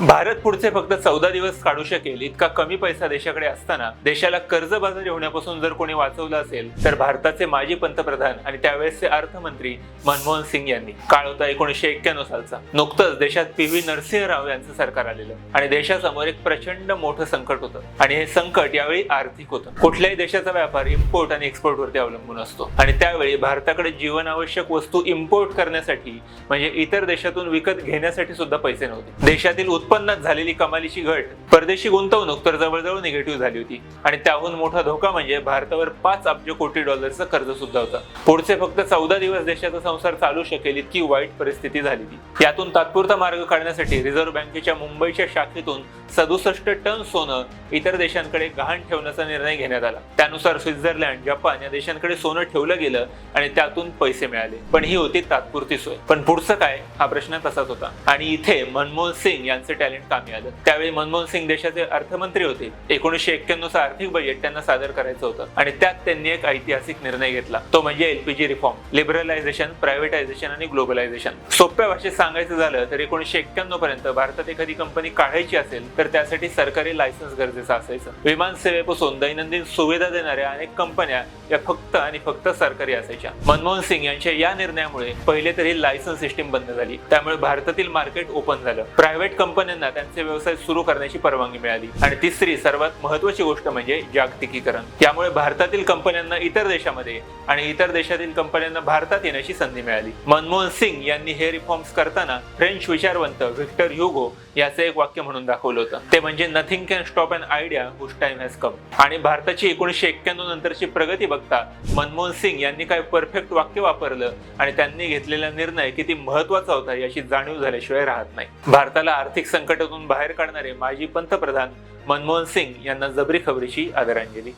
भारत पुढचे फक्त चौदा दिवस काढू शकेल इतका कमी पैसा देशाकडे असताना देशाला कर्जबाजारी होण्यापासून जर कोणी वाचवलं असेल तर भारताचे माजी पंतप्रधान आणि त्यावेळेसचे अर्थमंत्री मनमोहन सिंग यांनी. काळ होता एकोणीसशे एक्क्याण्णव सालचा. नुकतंच देशात पी व्ही नरसिंह राव यांचं सरकार आलेलं. आणि देशासमोर एक प्रचंड मोठं संकट होतं. आणि हे संकट यावेळी आर्थिक होतं. कुठल्याही देशाचा व्यापार इम्पोर्ट आणि एक्सपोर्ट वरती अवलंबून असतो. आणि त्यावेळी भारताकडे जीवनावश्यक वस्तू इम्पोर्ट करण्यासाठी म्हणजे इतर देशातून विकत घेण्यासाठी सुद्धा पैसे नव्हते. देशातील उत्पन्नात झालेली कमालीची घट परदेशी गुंतवणूक तर जवळजवळ निगेटिव्ह झाली होती. आणि त्याहून मोठा धोका म्हणजे भारतावर पाच अब्ज कोटी डॉलरचं कर्ज सुद्धा होतं. पुढचे फक्त चौदा दिवस देशाचा संसार चालू शकेल इतकी वाईट परिस्थिती झालेली यातून तात्पुरता मार्ग काढण्यासाठी रिझर्व्ह बँकेच्या मुंबईच्या शाखेतून सदुसष्ट टन सोनं इतर देशांकडे गहाण ठेवण्याचा निर्णय घेण्यात आला. त्यानुसार स्वित्झर्लंड जपान या देशांकडे सोनं ठेवलं गेलं आणि त्यातून पैसे मिळाले. पण ही होती तात्पुरती सोय. पण पुढचं काय? हा प्रश्न तसाच होता. आणि इथे मनमोहन सिंग यांचं टॅलेंट कामी आलं त्यावेळी मनमोहन सिंग देशाचे अर्थमंत्री होते. एकोणीसशे एक्क्याण्णवचं आर्थिक बजेट त्यांना सादर करायचं होतं. आणि त्यात त्यांनी एक ऐतिहासिक निर्णय घेतला. तो म्हणजे एलपीजी रिफॉर्म लिबरलायझेशन प्रायव्हेटायझेशन आणि ग्लोबलायझेशन. सोप्या भाषेत सांगायचं झालं तर एकोणीसशे एक्क्याण्णव पर्यंत भारतात एखादी कंपनी काढायची असेल तर त्यासाठी सरकारी लायसन्स गरजेचं असायचं. विमान सेवेपासून दैनंदिन सुविधा देणाऱ्या अनेक कंपन्या या फक्त आणि फक्त सरकारी असायच्या. मनमोहन सिंग यांच्या या निर्णयामुळे पहिले तर ही लायसन्स सिस्टीम बंद झाली. त्यामुळे भारतातील मार्केट ओपन झालं. प्रायव्हेट कंपन्यांना त्यांचे व्यवसाय सुरू करण्याची परवानगी मिळाली. आणि तिसरी सर्वात महत्वाची गोष्ट म्हणजे जागतिकीकरण. त्यामुळे भारतातील कंपन्यांना इतर देशामध्ये आणि इतर देशातील कंपन्यांना भारतात येण्याची संधी मिळाली. मनमोहन सिंग यांनी हे रिफॉर्म्स करताना फ्रेंच विचारवंत व्हिक्टर ह्युगो याचं एक वाक्य म्हणून दाखवलं होतं. ते म्हणजे nothing can stop an idea whose time has come आणि भारताची एकोणीसशे एक्क्याण्णव नंतरची प्रगती बघता मनमोहन सिंग यांनी काय परफेक्ट वाक्य वापरलं आणि त्यांनी घेतलेला निर्णय किती महत्त्वाचा होता याची जाणीव झाल्याशिवाय राहत नाही. भारताला आर्थिक संकटातून बाहेर काढणारे माजी पंतप्रधान मनमोहन सिंग यांना जबरी खबरीची आदरांजली.